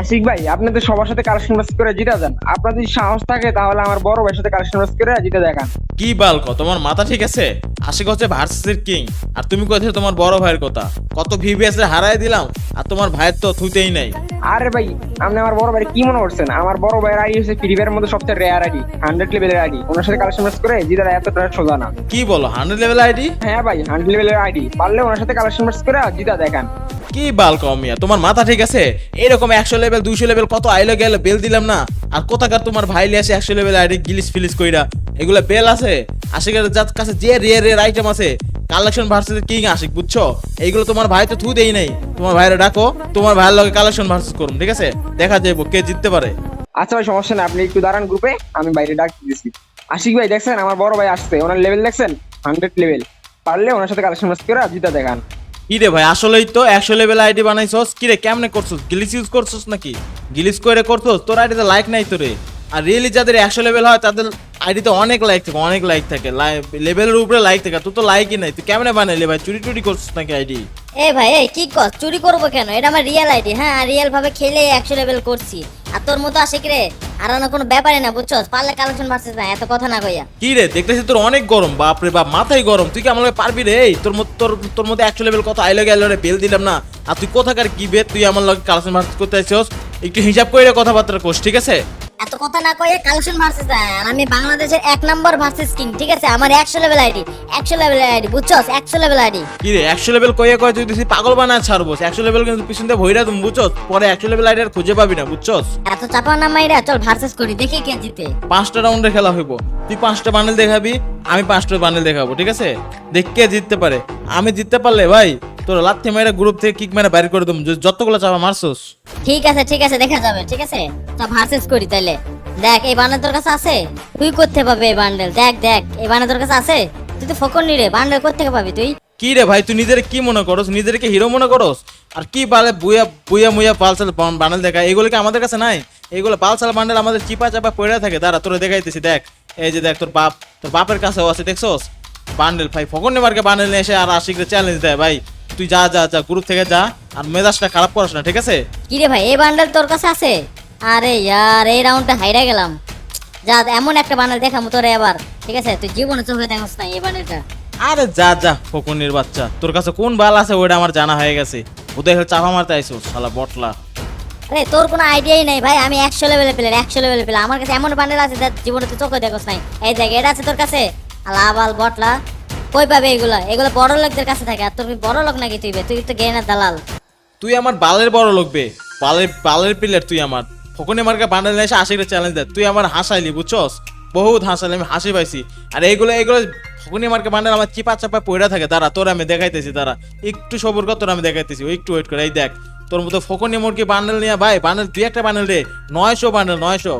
আশিক ভাই, আপনি তো সবার সাথে কালেকশন ম্যাচ করে জিতা দেন আপনার যদি সাহস থাকে, তাহলে আমার বড় ভাইয়ের সাথে কালেকশন ম্যাচ করে জিতে দেখান। কি বালক, তোমার মাথা ঠিক আছে? আশিক হচ্ছে ভার্সেসের কিং। আর তুমি কোথায় তোমার বড় ভাইয়ের কথা। কত ভিভিএস এ হারাই দিলাম আর তোমার ভাইয়ের তো থুইতেই নাই। আরে ভাই আপনি আমার বড় ভাই কি মনে করছেন? আমার বড় ভাইয়ের আইডি হচ্ছে ফ্রি ফায়ারের মধ্যে সবচেয়ে রেয়ার আইডি হান্ড্রেড লেভেলের আইডি ওনার সাথে কালেকশন ম্যাচ করে জিতা এতটা সোজা না। কি বলো হান্ড্রেড লেভেল আইডি হ্যাঁ ভাই হান্ড্রেড লেভেলের আইডি পারলে ওনার সাথে কালেকশন ম্যাচ করে জিতা দেখান। কি বাল কমিয়া তোমার মাথা ঠিক আছে? এরকম একশো লেভেল দুইশো লেভেল কত আইলো গেলে বেল দিলাম না? আর কোথাকার তোমার ভাই লিয়ে আসে একশো লেভেল আইডি গিলিস ফিলিস কইরা? এগুলা বেল আছে। আশিকের যার কাছে যে রেয়ার রেয়ার আইটেম আছে কালেকশন ভার্সেস কিং আশিক বুঝছ? এইগুলো তোমার ভাই তো থু দেই নাই। তোমার ভাইরে ডাকো তোমার ভাইয়ের লগে কালেকশন ভার্সেস করুন ঠিক আছে? দেখা যাইবো কে জিততে পারে। আচ্ছা ভাই সমস্যা নেই আপনি একটু দাঁড়ান গ্রুপে আমি বাইরে ডাক দিয়েছি আশিক ভাই দেখছেন? আমার বড় ভাই আসছে ওনার লেভেল দেখছেন? হান্ড্রেড লেভেল পারলে ওনার সাথে কালেকশন ম্যাচ করে জিতা দেখান। কি রে ভাই আসলেই তো একশো লেভেল আইডি বানাইছস? কি রে কেমনে করছস? গিলিস ইউজ করছস নাকি? গিলিস করে করছস? তোর আইডিতে লাইক নাই তো রে। আর রিয়েলি যাদের একশো লেভেল হয় তাদের আইডিতে অনেক লাইক থাকে অনেক লাইক থাকে। লেভেলের উপরে লাইক থাকে তুই তো লাইকই নাই। তুই কেমনে বানাইলি ভাই? চুরি টুরি করছিস নাকি আইডি এ ভাই এই কি কর? চুরি করব কেন? এটা আমার রিয়েল আইডি হ্যাঁ রিয়েল ভাবে খেলে একশো লেভেল করছি। আর তোর মতো আশিক রে হারানো কোনো ব্যাপারই না বুঝছস? পারলে কালেকশন ভার্সেস না এত কথা না কইয়া। কি রে দেখতেছি তোর অনেক গরম। বাপ রে বাপ মাথায় গরম। তুই কি আমার পারবি রে? এই তোর মধ্যে তোর তোর মধ্যে একশো লেভেল কত আইলো গেল রে বেল দিলাম না। আর তুই কোথাকার কি বে? তুই আমার লগে কালেকশন ভার্সেস করতে আসছিস একটু হিসাব করে কথাবার্তা কোস ঠিক আছে? এত কথা না কয়ে কালেকশন ভার্সেস আর আমি বাংলাদেশের এক নম্বর ভার্সেস কিং ঠিক আছে? আমার একশো লেভেল আইডি একশো লেভেল আইডি বুঝছস? একশো লেভেল আইডি কি রে একশো লেভেল কয়ে কয়ে তুই দিছি পাগল বানায় ছাড়বো একশো লেভেল কিন্তু পিছন দিয়ে ভইরা তুমি বুঝছস? পরে একশো লেভেল আইডি আর খুঁজে পাবি না বুঝছস? এত চাপা না মাইরা চল ভার্সেস করি দেখি কে জিতে। পাঁচটা রাউন্ডে খেলা হইব। তুই পাঁচটা বান্ডেল দেখাবি আমি পাঁচটা বান্ডেল দেখাবো ঠিক আছে? দেখ কে জিততে পারে। আমি জিততে পারলে ভাই তোর লাথি মেরে গ্রুপ থেকে কিক মেরে বাইর করে দেবো। যতগুলো চাপা মারছস। ঠিক আছে ঠিক আছে দেখা যাবে ঠিক আছে? তো ভার্সেস করি তাইলে? দেখ এই বান্ডেল তোর কাছে আছে? তুই করতে পাবে এই বান্ডেল? দেখ দেখ এই বান্ডেল তোর কাছে আছে? তুই তো ফকর নি রে বান্ডেল করতে পাবি তুই? কি রে ভাই তুই নিজের কি মনে করস? নিজেরকে হিরো মনে করস? আর কি বালে বুয়া বুয়া মুয়া পালসাল বান্ডেল দেখা এগুলো কি আমাদের কাছে নাই? এগুলো পালসাল বান্ডেল আমাদের চিপা চাপা পড়ে থাকে। দাঁড়া তোরা দেখাইতেছি দেখ। এই যে দেখ তোর বাপ তোর বাপের কাছেও আছে দেখছস? বান্ডেল ভাই ফকর নেমারকে বান্ডেল নিয়ে এসে আর আশিকরে চ্যালেঞ্জ দেয় ভাই। তুই যা যা যা গ্রুপ থেকে যা আর মেজাজটা খারাপ করিস না ঠিক আছে? কি রে ভাই এই বান্ডেল তোর কাছে আছে? আরে ইয়ার এই রাউন্ডটা হাইরা গেলাম। যা এমন একটা বান্ডেল দেখামু তোরে এবার ঠিক আছে? তুই জীবনে চোখে দেখোস না এই বান্ডেলটা আরে যা যা ফকুনির বাচ্চা তোর কাছে কোন বাল আছে ওটা আমার জানা হয়ে গেছে। ওদের হচ্ছে চাপা মারতে আইসো শালা বটলা। আরে তোর কোনো আইডিয়াই নাই ভাই আমি একশো লেভেলে পেলে একশো লেভেলে পেলে আমার কাছে এমন বান্ডেল আছে যা জীবনে তুই চোখে দেখোস নাই। এই দেখ এটা আছে তোর কাছে? আলাবাল বটলা। কই পাবে এগুলো? এগুলো বড় লোকদের কাছে থাকে। আর তুই বড় লোক নাকি তুই বে? তুই তো গেনের দালাল। তুই আমার বালের বড় লোকবে বালের বালের প্লেয়ার তুই আমার। ফকুনি মার্কা বান্ডেল এসে আশিটা চ্যালেঞ্জ দেয়। তুই আমার হাসাইলি, বুঝছস? বহুত হাসাইলি, আমি হাসি পাইছি। আর এইগুলো এইগুলো ফকুনি মার্কা বান্ডেল আমার চিপা চাপা পড়ে থাকে। দাঁড়া, তোর আমি দেখাইতেছি, দাঁড়া। একটু সবর কর, তোর আমি দেখাইতেছি। একটু ওয়েট করে, এই দেখ। তোর মতো ফকুনি মুরগি বান্ডেল নিয়ে, ভাই, বান্ডেল তুই একটা বান্ডেল রে। নয়শো বান্ডেল, নয়শো।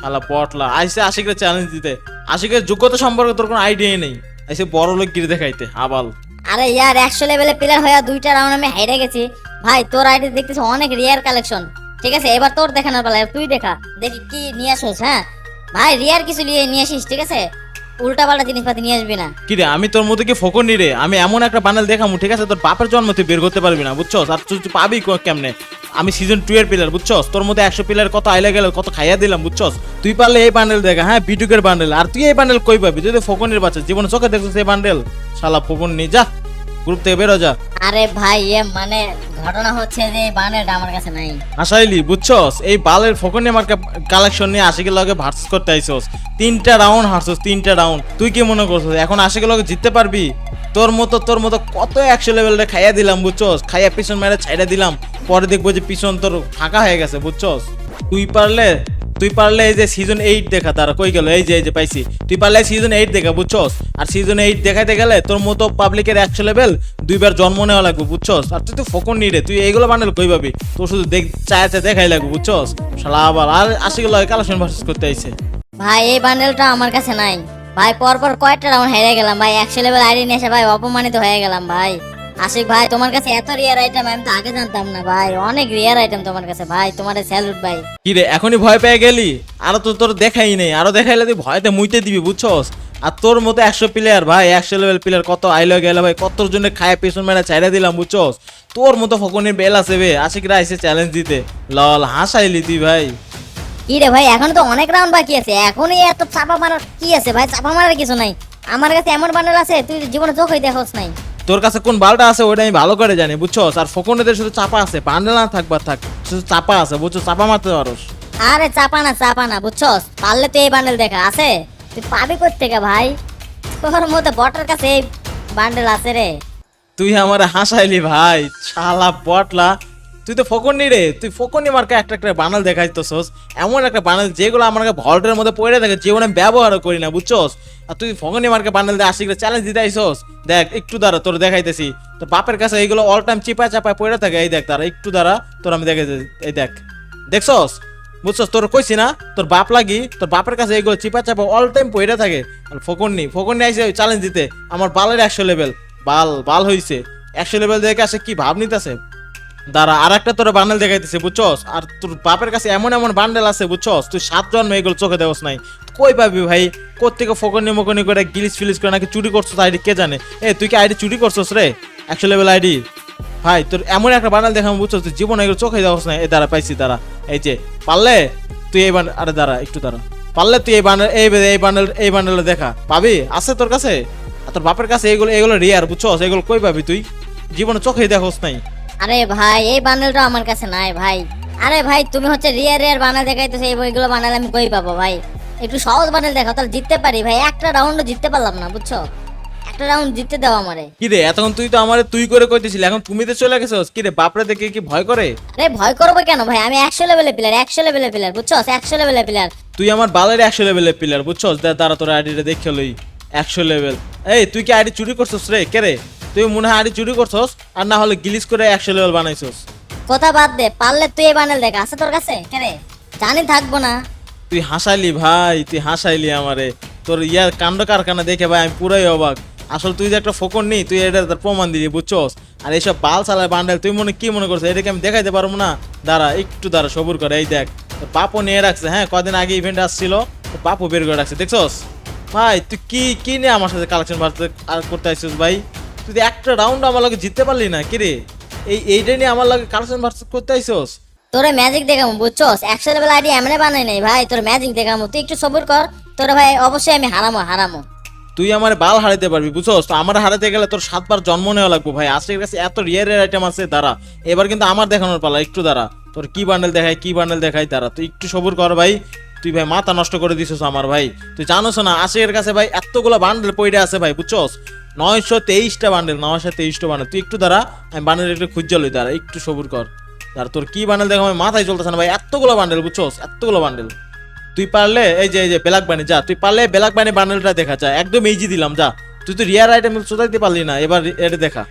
শালা পটলা আইসে আশিকের চ্যালেঞ্জ দিতে। আশিকের যোগ্যতা সম্পর্কে তোর কোনো আইডিয়াই নেই। আইসে বড় লোক গিরে দেখাইতে, আবাল। আরে ইয়ার, একশো লেভেলে প্লেয়ার হয়ে দুইটা রাউন্ড আমি হেরে গেছি। ভাই, তোর আইডি দেখতেছি, অনেক রিয়ার কালেকশন ঠিক আছে, এবার তোর দেখানোর পালা, তুই দেখা। দেখি কি নিয়ে আসিস হ্যাঁ? ভাই রিয়ার কিছু নিয়ে নিয়ে আসিস, ঠিক আছে? উল্টা পাল্টা জিনিসপাতি নিয়ে আসবি না। কিরে আমি তোর মধ্যে কি ফকর নি রে? আমি এমন একটা বান্ডেল দেখামু, ঠিক আছে? তোর বাপের জন্ম তুই বের করতে পারবি না, বুঝছস? আর তুই পাবি ক- কেমনে? আমি সিজন টু এর পিলার বুঝছস? তোর মধ্যে একশো পিলার কত আইলা গেল, কত খাইয়া দিলাম, বুঝছস? তুই পারলে এই বান্ডেল দেখা হ্যাঁ? বিটুকের বান্ডেল আর তুই এই বান্ডেল কই পাবি? তুই তো ফোকনের বাচ্চা, জীবনে চোখে দেখছিস এই বান্ডেল শালা ফোকন নি, যা গ্রুপ থেকে বেরো যা। আরে ভাই, এ মানে ঘটনা হচ্ছে যে এই বানেরটা আমার কাছে নাই। আসাইলি বুঝছস? এই বালের ফোকনে মার্কা কালেকশন নিয়ে আশিকের লগে ভার্সেস করতে আইছস তিনটা রাউন্ড হারছস, তিনটা রাউন্ড তুই কি মনে করছস? এখন আশিকের লগে জিততে পারবি? তোর মতো তোর মতো কত একশো লেভেলটা খাইয়া দিলাম, বুঝছস? খাইয়া পিছন মেরে ছাইড়া দিলাম। পরে দেখব যে পিছন তোর ফাঁকা হয়ে গেছে, বুঝছস? তুই পারলে তুই পারলে এই যে সিজন এইট দেখা, তারা কই গেল? এই যে এই যে পাইছি। তুই পারলে সিজন এইট দেখা, বুঝছস? আর সিজন এইট দেখাইতে গেলে তোর মতো পাবলিকের একশো লেভেল দুইবার জন্ম নেওয়া লাগবে, বুঝছস? আর তুই তো ফোকন নি রে, তুই এইগুলো বান্ডেল কই পাবি? তোর শুধু দেখ, চায় চায় দেখাই লাগবে, বুঝছস? শালা আবার, আর আশি গেল কালেকশন ভার্সেস করতে আইছে। ভাই, এই বান্ডেলটা আমার কাছে নাই। ভাই পর পর কয়েকটা রাউন্ড হেরে গেলাম, ভাই? একশো লেভেল আইডি নিয়ে এসে, ভাই, অপমানিত হয়ে গেলাম, ভাই। আশিক ভাই তোমার কাছে এত রিয়ার আইটেম আমি তো আগে জানতাম না ভাই। অনেক রিয়ার আইটেম তোমার কাছে ভাই তোমার স্যালুট ভাই। কি রে এখনই ভয় পেয়ে গেলি? আরও তো তোর দেখাই নেই আরও দেখাইলে তুই ভয়তে মুইতে দিবি বুঝছস? আর তোর মতো একশো প্লেয়ার ভাই একশো লেভেল প্লেয়ার কত আইলো গেল ভাই কত জন্য খায় পেছন মেরা চাইরা দিলাম বুঝছস? তোর মতো ফকনের বেল আছে বে আশিকরা এসে চ্যালেঞ্জ দিতে। লল হাসাইলি তুই ভাই। কি রে ভাই এখন তো অনেক রাউন্ড বাকি আছে এখনই এত চাপা মারার কি আছে ভাই চাপা মারার কিছু নাই। আমার কাছে এমন বান্ডেল আছে তুই জীবনে চোখই দেখোস নাই। তোর কাছে কোন বালটা আছে ওইটা আমি ভালো করে জানি বুঝছ? আর ফকনেদের শুধু চাপা আছে বান্ডেল না থাকবার থাক শুধু চাপা আছে বুঝছ? চাপা মারতে পারোস। আরে চাপা না চাপা না বুঝছ? পারলে তো এই বান্ডেল দেখা আছে? তুই পাবি থেকে ভাই? তোর মতো বটার কাছে এই বান্ডেল আছে রে। তুই আমার হাসাইলি ভাই শালা বটলা। তুই তো ফকরনি রে, তুই ফকরনি মার্কা একটা একটা বানাল দেখাইতেছস এমন একটা বানাল যেগুলো আমার ভল্টের মধ্যে পড়ে থাকে আমি ব্যবহারও করি না, বুঝছোস? আর তুই ফকরনি মার্কা বানাল দিয়ে আসি চ্যালেঞ্জ দিতে আইসস? দেখ, একটু দ্বারা তোর দেখাইতেছি। তোর বাপের কাছে এইগুলো অল টাইম চিপা চাপায় পড়ে থাকে, এই দেখ তারা একটু দ্বারা তোর আমি দেখাইতেছি এই দেখ। দেখছস? বুঝছস? তোর কইছি না, তোর বাপ লাগি, তোর বাপের কাছে এইগুলো চিপা চাপা অল টাইম পড়ে থাকে। আর ফকরনি ফকরনি আইসে চ্যালেঞ্জ দিতে। আমার বালের একশো লেভেল বাল বাল হইছে। একশো লেভেল দেখে আসে কি ভাব নিতেছে? দাঁড়া আর একটা তোর বান্ডেল দেখাইতেছে, বুঝছস? আর তোর বাপের কাছে এমন এমন বান্ডেল আছে, বুঝছস? তুই সাত জন্ম এগুলো চোখে দেওয়াস নাই। কই পাবি ভাই? কোথেকে ফকনি মকনি করে গিলিস ফিলিস করে নাকি চুরি করছস? আইডি কে জানে? এ, তুই কি আইডি চুরি করছস রে? একশো লেভেল আইডি। ভাই, তোর এমন একটা বান্ডেল দেখাম বুঝছস? তুই জীবনে এগুলো চোখে দেওয়াস নাই। এ, দাঁড়া, পাইছি, দাঁড়া। এই যে, পারলে তুই এই বান্ডেল আরে দাঁড়া, একটু দাঁড়া। পারলে তুই এই বান্ডেল এই এই বান্ডেল এই বান্ডেল দেখা। পাবি? আছে তোর কাছে? আর তোর বাপের কাছে এগুলো এগুলো রিয়ার বুঝছস? এগুলো কই পাবি তুই? জীবনে চোখে দেখোস নাই। আরে ভাই এই বান্ডেলটা আমার কাছে নাই ভাই। আরে ভাই তুমি হচ্ছে রিয়ার রিয়ার বান্ডেল দেখাইতেছো এই বইগুলো বান্ডেল আমি কই পাবো ভাই? একটু সহজ বান্ডেল দেখাও তাহলে জিততে পারি ভাই। একটা রাউন্ডও জিততে পারলাম না বুঝছ? একটা রাউন্ড জিততে দাও আমারে। কি রে এতক্ষণ তুই তো আমারে তুই করে কইতেছিলি এখন তুমি তো চলে গেছস কি রে বাপরে দেখে কি ভয় করে? আরে ভয় করব কেন ভাই? আমি একশো লেভেলের প্লেয়ার একশো লেভেলের প্লেয়ার বুঝছ? একশো লেভেলের প্লেয়ার তুই আমার বালের একশো লেভেলের প্লেয়ার বুঝছস দে তারা আইডিটা দেখে লই। একশো লেভেল এই তুই কি আইডি চুরি করছস রে? কে রে? তুই মনে হয় আইডি চুরি করছস আর না হলে গিলিস করে একশো লেভেল বানাইছস। কথা বাদ দে পারলে তুই এই বান্ডেল দেখ আছে তোর কাছে? কে রে? জানি থাকব না। তুই হাসাইলি ভাই তুই হাসাইলি আমারে। তোর ইয়ার কাণ্ড কারখানা দেখে ভাই আমি পুরাই অবাক। আসলে তুই যে একটা ফোকন নি তুই এটা তার প্রমাণ দিলি বুঝছস? আর এইসব বাল চালায় বান্ডেল তুই মনে কি মনে করছিস? এটাকে আমি দেখাইতে পারব না? দাঁড়া একটু দাঁড়া সবুর করে এই দেখ। বাপও নিয়ে রাখছে হ্যাঁ? কদিন আগে ইভেন্ট আসছিল বাপও বের করে রাখছে দেখছস? ভাই তুই কি কি নিয়ে আমার সাথে কালেকশন করতে আসছিস ভাই? তুই একটা রাউন্ড আমার লগে জিততে পারলি না কি রে? এই এইটা নিয়ে আমার লগে কালেকশন ভার্সেস করতে আইসস? তোরে ম্যাজিক দেখামো বুঝছস? একশো লেভেল আইডি এমনি বানাই নাই ভাই তোর ম্যাজিক দেখামো। তুই একটু সবুর কর তোরে ভাই অবশ্যই আমি হারামো হারামো। তুই আমার বাল হারাইতে পারবি বুঝছস? তো আমার হারাতে গেলে তোর সাতবার জন্ম নেওয়া লাগবে ভাই। আজকের কাছে এত রিয়ার আইটেম আছে দাঁড়া। এবার কিন্তু আমার দেখানোর পালা একটু দাঁড়া। তোর কি বান্ডেল দেখায় কি বান্ডেল দেখায় দাঁড়া। তুই একটু সবুর কর ভাই। তুই ভাই মাথা নষ্ট করে দিছিস আমার ভাই। তুই জানোস না আশিকের কাছে ভাই এতগুলো বান্ডেল পইরে আছে ভাই বুঝছস? নয়শো তেইশটা বান্ডেল, নয়শো তেইশটা বান্ডেল। তুই একটু দাঁড়া, আমি বান্ডেল একটু খুঁজে লই, দাঁড়া, একটু সবুর কর। আর তোর কি বান্ডেল দেখো আমার মাথায় চলতেছে না ভাই? এতগুলো বান্ডেল, বুঝছস? এতগুলো বান্ডেল। তুই পারলে, এই যে এই যে, ব্ল্যাক বানি, যা। তুই পারলে ব্ল্যাক বানি বান্ডেলটা দেখা যায় একদম ইজি দিলাম, যা। তুই তো রিয়ার আইটেম চোদাইতে পারলি না, এবার এটা দেখা।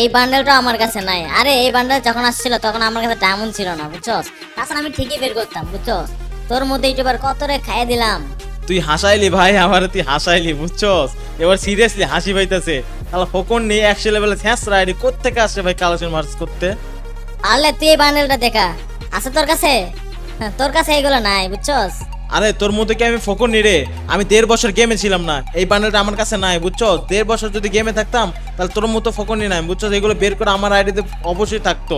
এই বান্ডেলটা আমার কাছে নাই। আরে, এই বান্ডেল যখন আসছিল, তখন আমার কাছে ডায়মন্ড ছিল না, বুঝছস? তাছাড়া আমি ঠিকই বের করতাম, বুঝছস? তোর মধ্যে ইউটিউবার কত রে খাইয়ে দিলাম? তুই হাসাইলি ভাই আমার তুই হাসাইলি বুঝছস? এবার সিরিয়াসলি হাসি পাইতেছে। তাহলে ফোকন নেই একশো লেভেলে ছ্যাঁস রাইডি কোথেকে আসছে ভাই কালেকশন মার্চ করতে? পারলে তুই এই বান্ডেলটা দেখা। আছে তোর কাছে? হ্যাঁ, তোর কাছে এইগুলো নাই বুঝছস? আরে তোর মধ্যে কি আমি ফোকন নি রে? আমি দেড় বছর গেমে ছিলাম না। এই বান্ডেলটা আমার কাছে নাই বুঝছস? দেড় বছর যদি গেমে থাকতাম তাহলে তোর মতো ফোকনই নাই বুঝছস? এগুলো বের করে আমার আইডিতে অবশ্যই থাকতো।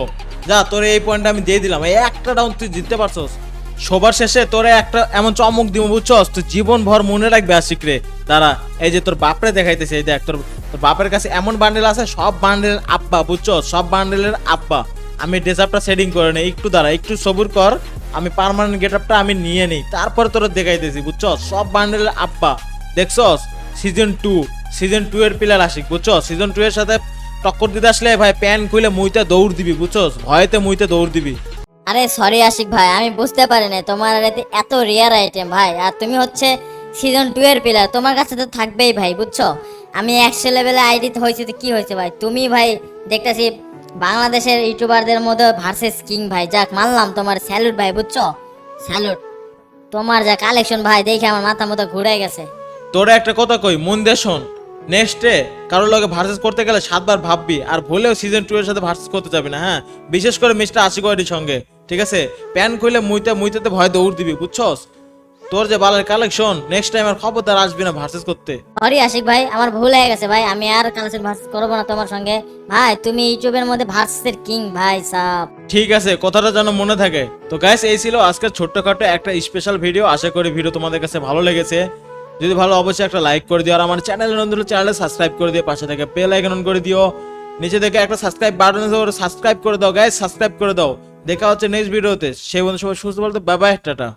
যা তোর এই পয়েন্টটা আমি দিয়ে দিলাম। এই একটা ডাউন তুই জিততে পারছস। সবার শেষে তোরে একটা এমন চমক দিব বুঝছস? তুই জীবন ভর মনে রাখবে আশিক রে। তারা এই যে তোর বাপরে দেখাইতেছে, এই দেখ, তোর তোর বাপের কাছে এমন বান্ডেল আছে, সব বান্ডেলের আব্বা, বুঝছস? সব বান্ডেলের আব্বা। আমি ডেজার্টটা সেটিং করে নেই, একটু দাঁড়া, একটু সবুর কর, আমি পার্মানেন্ট গেট আপটা আমি নিয়ে নিই। তারপরে তোর দেখাইতেছি, বুঝছস? সব বান্ডেলের আব্বা। দেখছস? সিজন টু সিজন টু এর প্লেয়ার আসিক বুঝছস? সিজন টু এর সাথে টক্কর দিতে আসলে ভাই প্যান খুলে মুইতে দৌড় দিবি, বুঝছস? ভয়েতে মুইতে দৌড় দিবি। আরে সরি আশিক ভাই, আমি বুঝতে পারি না তোমার এতে এত রিয়ার আইটেম ভাই। আর তুমি হচ্ছে সিজন টু এর প্লেয়ার তোমার কাছে তো থাকবেই ভাই, বুঝছ? আমি একশো লেভেলে আইডি হয়েছে তো কি হয়েছে ভাই? তুমি ভাই, দেখতেছি বাংলাদেশের ইউটিউবারদের মধ্যে ভার্সেস কিং ভাই। যাক, মানলাম তোমার স্যালুট ভাই, বুঝছ? স্যালুট তোমার যা কালেকশন ভাই, দেখে আমার মাথা মতো ঘুরে গেছে। তোরা একটা কথা কই, মন দিয়ে শোন। নেক্সটে কারোর লগে ভার্সেস করতে গেলে সাতবার ভাববি, আর ভুলেও সিজন টু এর সাথে ভার্সেস করতে যাবি না হ্যাঁ? বিশেষ করে মিস্টার আশিক সঙ্গে। ঠিক আছে? প্যান খুলে মুইতে মুইতে ভয় দৌড় দিবি বুঝছস? তোর যে বালের কালেকশন নেক্সট টাইম আর খবরদার আসবি না ভার্সেস করতে। সরি আশিক ভাই আমার ভুল হয়ে গেছে ভাই আমি আর কালেকশন ভার্সেস করব না তোমার সঙ্গে। ভাই তুমি ইউটিউবের মধ্যে ভার্সেসের কিং ভাই সাব। ঠিক আছে কথাটা যেন মনে থাকে। তো গাইস এই ছিল আজকের ছোট্টখাটো একটা স্পেশাল ভিডিও আশা করি ভিডিও তোমাদের কাছে ভালো লেগেছে। যদি ভালো অবশ্যই একটা লাইক করে দিও। আর আমার চ্যানেল নতুন চ্যানেলে সাবস্ক্রাইব করে দিও। পাশে থেকে বেল আইকন অন করে দিও। নিচে থেকে একটা সাবস্ক্রাইব বাটন আছে সাবস্ক্রাইব করে দাও। গাইস সাবস্ক্রাইব করে দাও। দেখা হচ্ছে নেক্সট ভিডিওতে সেই বন্ধু সবাই সুস্থ বলতে বাবা টাটা।